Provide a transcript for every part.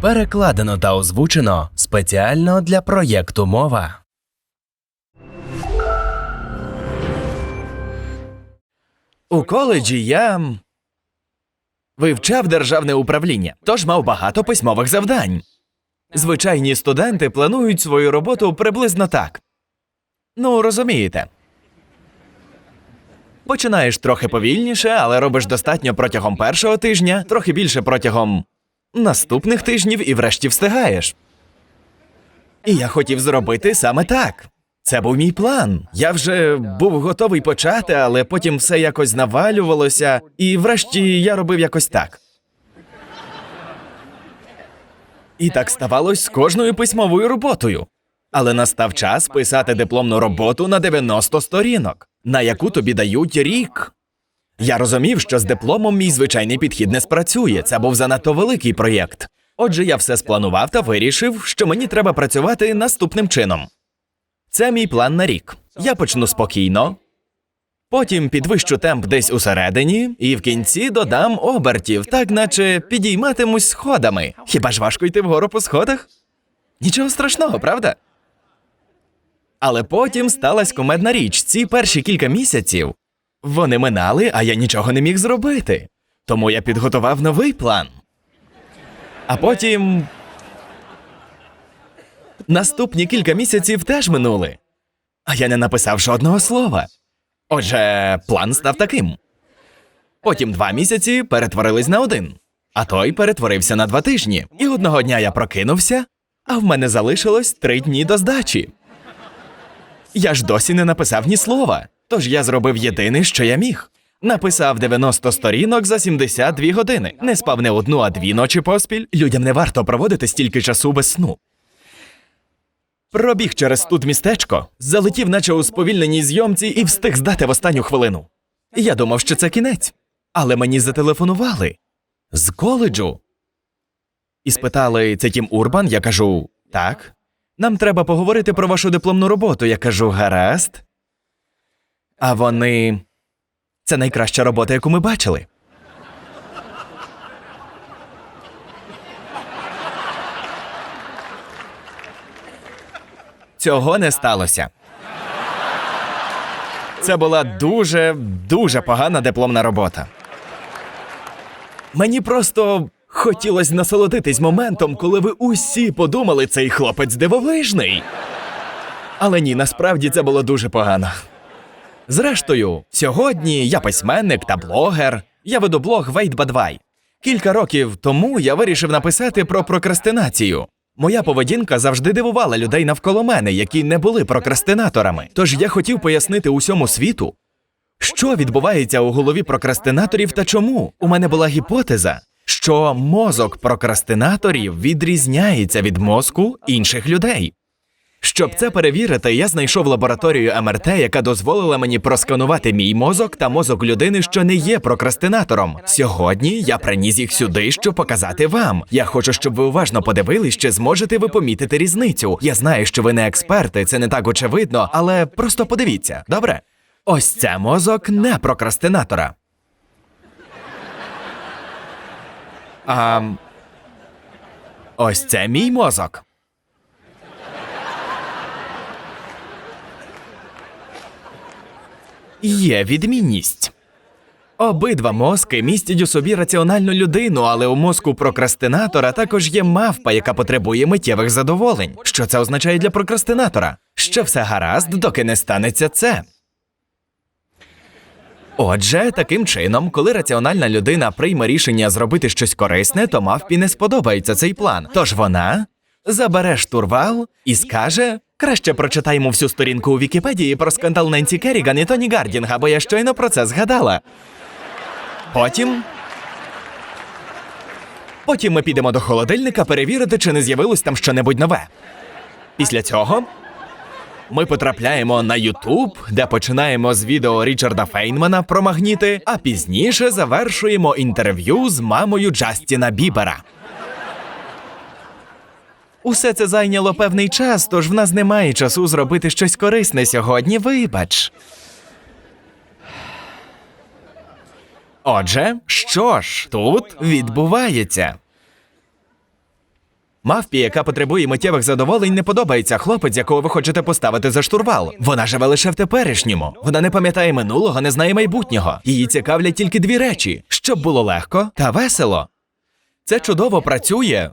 Перекладено та озвучено спеціально для проєкту мова. У коледжі я вивчав державне управління, тож мав багато письмових завдань. Звичайні студенти планують свою роботу приблизно так. Ну, розумієте. Починаєш трохи повільніше, але робиш достатньо протягом першого тижня, трохи більше протягом наступних тижнів і врешті встигаєш. І я хотів зробити саме так. Це був мій план. Я вже був готовий почати, але потім все якось навалювалося, і врешті я робив якось так. І так ставалось з кожною письмовою роботою. Але настав час писати дипломну роботу на 90 сторінок, на яку тобі дають рік. Я розумів, що з дипломом мій звичайний підхід не спрацює. Це був занадто великий проєкт. Отже, я все спланував та вирішив, що мені треба працювати наступним чином. Це мій план на рік. Я почну спокійно, потім підвищу темп десь усередині, і в кінці додам обертів, так наче підійматимусь сходами. Хіба ж важко йти вгору по сходах? Нічого страшного, правда? Але потім сталася кумедна річ. Ці перші кілька місяців вони минали, а я нічого не міг зробити. Тому я підготував новий план. А потім Наступні кілька місяців теж минули, а я не написав жодного слова. Отже, план став таким. Потім два місяці перетворились на один, а той перетворився на два тижні. І одного дня я прокинувся, а в мене залишилось три дні до здачі. Я ж досі не написав ні слова, тож я зробив єдине, що я міг. Написав 90 сторінок за 72 години. Не спав не одну, а дві ночі поспіль. Людям не варто проводити стільки часу без сну. Пробіг через тут містечко, залетів, наче у сповільненій зйомці, і встиг здати в останню хвилину. Я думав, що це кінець, але мені зателефонували з коледжу. І спитали, це Тім Урбан? Я кажу, так. Нам треба поговорити про вашу дипломну роботу. Я кажу, гаразд. А вони. Це найкраща робота, яку ми бачили. Цього не сталося. Це була дуже, дуже погана дипломна робота. Мені просто хотілося насолодитись моментом, коли ви усі подумали, цей хлопець дивовижний. Але ні, насправді це було дуже погано. Зрештою, сьогодні я письменник та блогер. Я веду блог Вейтбадвай. Кілька років тому я вирішив написати про прокрастинацію. Моя поведінка завжди дивувала людей навколо мене, які не були прокрастинаторами. Тож я хотів пояснити усьому світу, що відбувається у голові прокрастинаторів та чому. У мене була гіпотеза, що мозок прокрастинаторів відрізняється від мозку інших людей. Щоб це перевірити, я знайшов лабораторію МРТ, яка дозволила мені просканувати мій мозок та мозок людини, що не є прокрастинатором. Сьогодні я приніс їх сюди, щоб показати вам. Я хочу, щоб ви уважно подивились, чи зможете ви помітити різницю. Я знаю, що ви не експерти, це не так очевидно, але просто подивіться, добре? Ось це мозок не прокрастинатора. А ось це мій мозок. Є відмінність. Обидва мозки містять у собі раціональну людину, але у мозку прокрастинатора також є мавпа, яка потребує миттєвих задоволень. Що це означає для прокрастинатора? Що все гаразд, доки не станеться це. Отже, таким чином, коли раціональна людина прийме рішення зробити щось корисне, то мавпі не сподобається цей план. Тож вона забере штурвал і скаже: краще прочитаємо всю сторінку у Вікіпедії про скандал Ненсі Керріган і Тоні Гардінга, бо я щойно про це згадала. Потім. Потім ми підемо до холодильника перевірити, чи не з'явилось там щонебудь нове. Після цього ми потрапляємо на Ютуб, де починаємо з відео Річарда Фейнмана про магніти, а пізніше завершуємо інтерв'ю з мамою Джастіна Бібера. Усе це зайняло певний час, тож в нас немає часу зробити щось корисне сьогодні. Вибач. Отже, що ж тут відбувається? Мавпі, яка потребує миттєвих задоволень, не подобається хлопець, якого ви хочете поставити за штурвал. Вона живе лише в теперішньому. Вона не пам'ятає минулого, не знає майбутнього. Її цікавлять тільки дві речі: щоб було легко та весело. Це чудово працює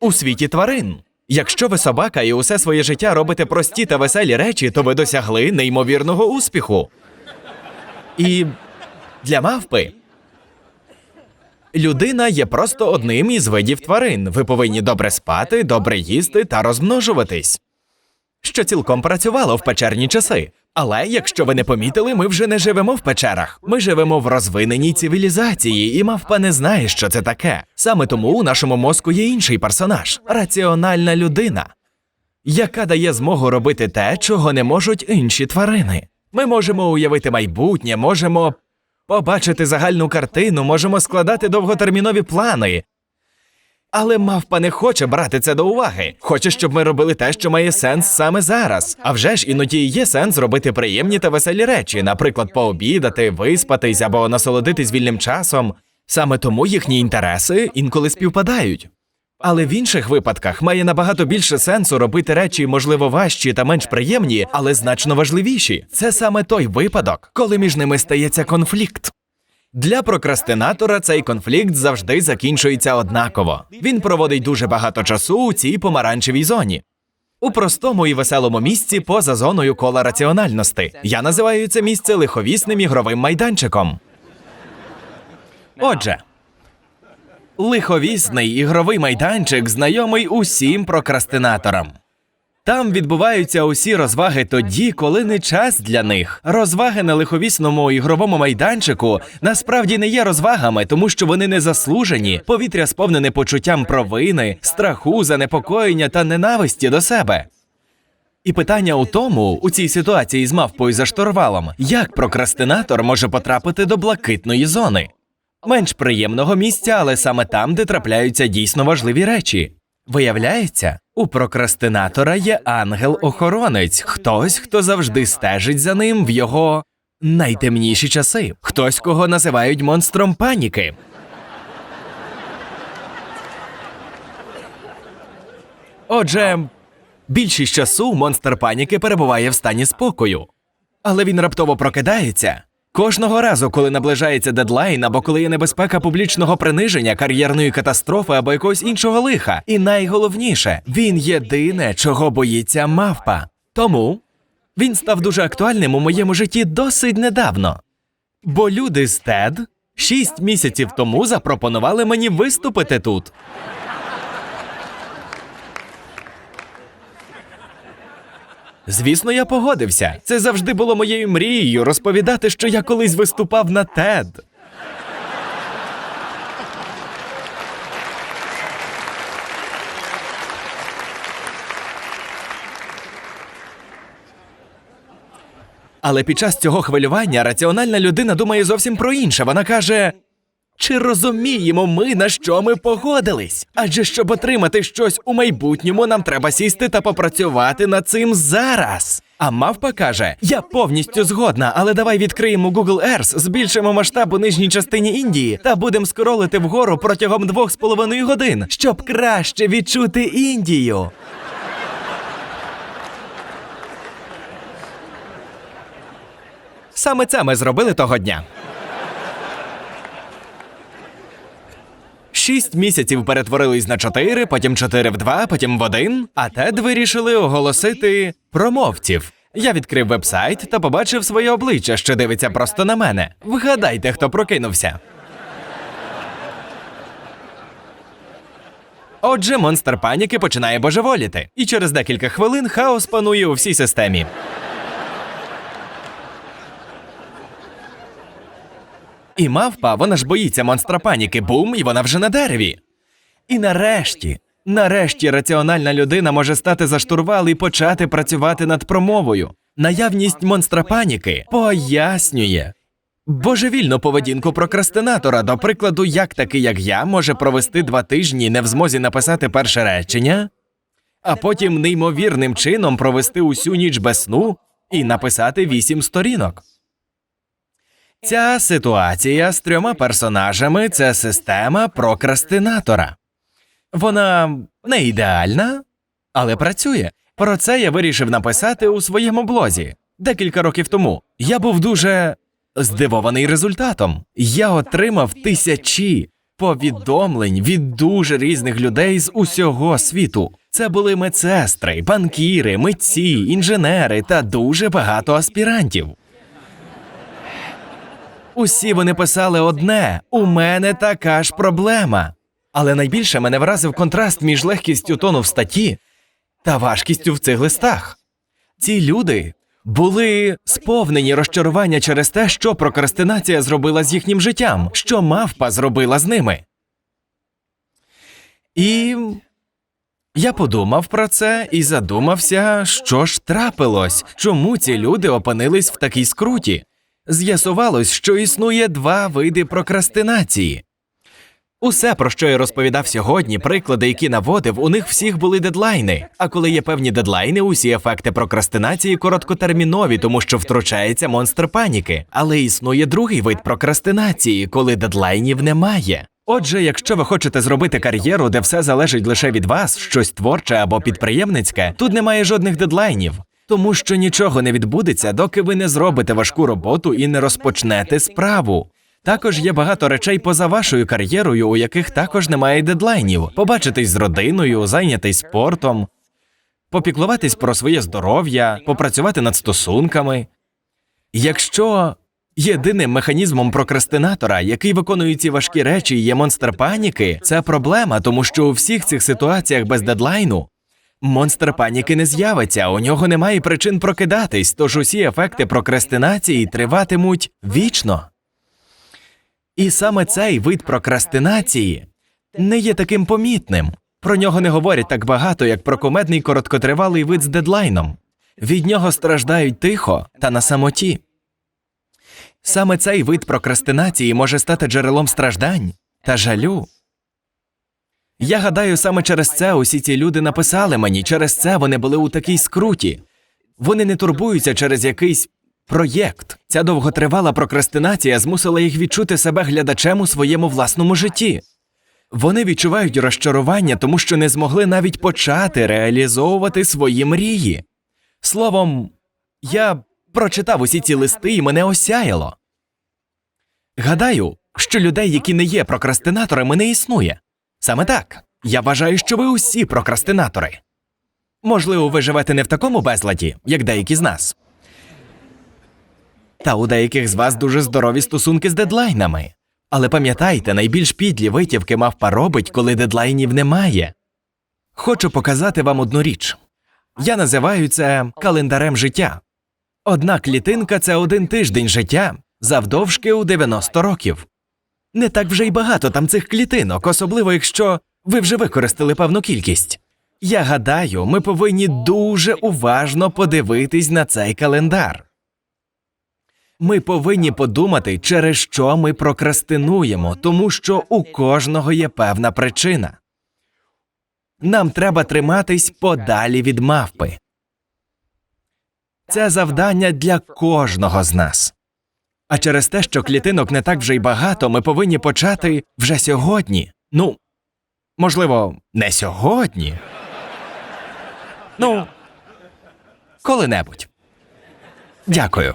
у світі тварин. Якщо ви собака і усе своє життя робите прості та веселі речі, то ви досягли неймовірного успіху. І для мавпи людина є просто одним із видів тварин. Ви повинні добре спати, добре їсти та розмножуватись. Що цілком працювало в печерні часи. Але якщо ви не помітили, ми вже не живемо в печерах. Ми живемо в розвиненій цивілізації, і мавпа не знає, що це таке. Саме тому у нашому мозку є інший персонаж раціональна людина, яка дає змогу робити те, чого не можуть інші тварини. Ми можемо уявити майбутнє, можемо побачити загальну картину, можемо складати довготермінові плани. Але мавпа не хоче брати це до уваги. Хоче, щоб ми робили те, що має сенс саме зараз. А вже ж іноді є сенс зробити приємні та веселі речі, наприклад, пообідати, виспатись або насолодитись вільним часом. Саме тому їхні інтереси інколи співпадають. Але в інших випадках має набагато більше сенсу робити речі, можливо, важчі та менш приємні, але значно важливіші. Це саме той випадок, коли між ними стається конфлікт. Для прокрастинатора цей конфлікт завжди закінчується однаково. Він проводить дуже багато часу у цій помаранчевій зоні. У простому і веселому місці поза зоною кола раціональності. Я називаю це місце лиховісним ігровим майданчиком. Отже, лиховісний ігровий майданчик знайомий усім прокрастинаторам. Там відбуваються усі розваги тоді, коли не час для них. Розваги на лиховісному ігровому майданчику насправді не є розвагами, тому що вони не заслужені. Повітря сповнене почуттям провини, страху, занепокоєння та ненависті до себе. І питання у тому, у цій ситуації з мавпою за штурвалом, як прокрастинатор може потрапити до блакитної зони. Менш приємного місця, але саме там, де трапляються дійсно важливі речі. Виявляється, у прокрастинатора є ангел-охоронець, хтось, хто завжди стежить за ним в його найтемніші часи, хтось, кого називають монстром паніки. Отже, більшість часу монстр паніки перебуває в стані спокою, але він раптово прокидається. Кожного разу, коли наближається дедлайн, або коли є небезпека публічного приниження, кар'єрної катастрофи або якогось іншого лиха. І найголовніше, він єдине, чого боїться мавпа. Тому він став дуже актуальним у моєму житті досить недавно. Бо люди з TED шість місяців тому запропонували мені виступити тут. Звісно, я погодився. Це завжди було моєю мрією розповідати, що я колись виступав на TED. Але під час цього хвилювання раціональна людина думає зовсім про інше. Вона каже: чи розуміємо ми, на що ми погодились? Адже щоб отримати щось у майбутньому, нам треба сісти та попрацювати над цим зараз. А мавпа каже: Я повністю згодна, але давай відкриємо Google Earth, збільшимо масштаб у нижній частині Індії та будемо скролити вгору протягом двох з половиною годин, щоб краще відчути Індію. Саме це ми зробили того дня. Шість місяців перетворились на чотири, потім чотири в два, потім в один. А тед вирішили оголосити промовців. Я відкрив вебсайт та побачив своє обличчя, що дивиться просто на мене. Вгадайте, хто прокинувся. Отже, монстр паніки починає божеволіти, і через декілька хвилин хаос панує у всій системі. І мавпа, вона ж боїться монстра паніки, бум, і вона вже на дереві. І нарешті, нарешті, раціональна людина може стати за штурвал і почати працювати над промовою. Наявність монстра паніки пояснює божевільну поведінку прокрастинатора. До прикладу, як такий, як я, може провести два тижні не в змозі написати перше речення, а потім неймовірним чином провести усю ніч без сну і написати вісім сторінок. Ця ситуація з трьома персонажами це система прокрастинатора. Вона не ідеальна, але працює. Про це я вирішив написати у своєму блозі декілька років тому. Я був дуже здивований результатом. Я отримав тисячі повідомлень від дуже різних людей з усього світу. Це були медсестри, банкіри, митці, інженери та дуже багато аспірантів. Усі вони писали одне: у мене така ж проблема. Але найбільше мене вразив контраст між легкістю тону в статті та важкістю в цих листах. Ці люди були сповнені розчарування через те, що прокрастинація зробила з їхнім життям, що мавпа зробила з ними. І я подумав про це і задумався, що ж трапилось, чому ці люди опинились в такій скруті. З'ясувалось, що існує два види прокрастинації. Усе, про що я розповідав сьогодні, приклади, які наводив, у них всіх були дедлайни. А коли є певні дедлайни, усі ефекти прокрастинації короткотермінові, тому що втручається монстр паніки. Але існує другий вид прокрастинації, коли дедлайнів немає. Отже, якщо ви хочете зробити кар'єру, де все залежить лише від вас, щось творче або підприємницьке, тут немає жодних дедлайнів. Тому що нічого не відбудеться, доки ви не зробите важку роботу і не розпочнете справу. Також є багато речей поза вашою кар'єрою, у яких також немає дедлайнів. Побачитись з родиною, зайнятись спортом, попіклуватись про своє здоров'я, попрацювати над стосунками. Якщо єдиним механізмом прокрастинатора, який виконує ці важкі речі, є монстр паніки, це проблема, тому що у всіх цих ситуаціях без дедлайну монстр паніки не з'явиться, у нього немає причин прокидатись, тож усі ефекти прокрастинації триватимуть вічно. І саме цей вид прокрастинації не є таким помітним. Про нього не говорять так багато, як про кумедний короткотривалий вид з дедлайном. Від нього страждають тихо та на самоті. Саме цей вид прокрастинації може стати джерелом страждань та жалю. Я гадаю, саме через це усі ці люди написали мені, через це вони були у такій скруті. Вони не турбуються через якийсь проєкт. Ця довготривала прокрастинація змусила їх відчути себе глядачем у своєму власному житті. Вони відчувають розчарування, тому що не змогли навіть почати реалізовувати свої мрії. Словом, я прочитав усі ці листи і мене осяяло. Гадаю, що людей, які не є прокрастинаторами, не існує. Саме так. Я вважаю, що ви усі прокрастинатори. Можливо, ви живете не в такому безладі, як деякі з нас. Та у деяких з вас дуже здорові стосунки з дедлайнами. Але пам'ятайте, найбільш підлі витівки мавпа робить, коли дедлайнів немає. Хочу показати вам одну річ. Я називаю це календарем життя. Одна клітинка це один тиждень життя завдовжки у 90 років. Не так вже й багато там цих клітинок, особливо якщо ви вже використали певну кількість. Я гадаю, ми повинні дуже уважно подивитись на цей календар. Ми повинні подумати, через що ми прокрастинуємо, тому що у кожного є певна причина. Нам треба триматись подалі від мавпи. Це завдання для кожного з нас. А через те, що клітинок не так вже й багато, ми повинні почати вже сьогодні. Ну, можливо, не сьогодні. Ну, коли-небудь. Дякую.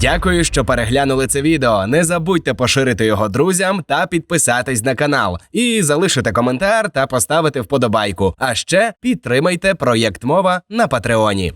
Дякую, що переглянули це відео. Не забудьте поширити його друзям та підписатись на канал. І залишити коментар та поставити вподобайку. А ще підтримайте проєкт мова на Патреоні.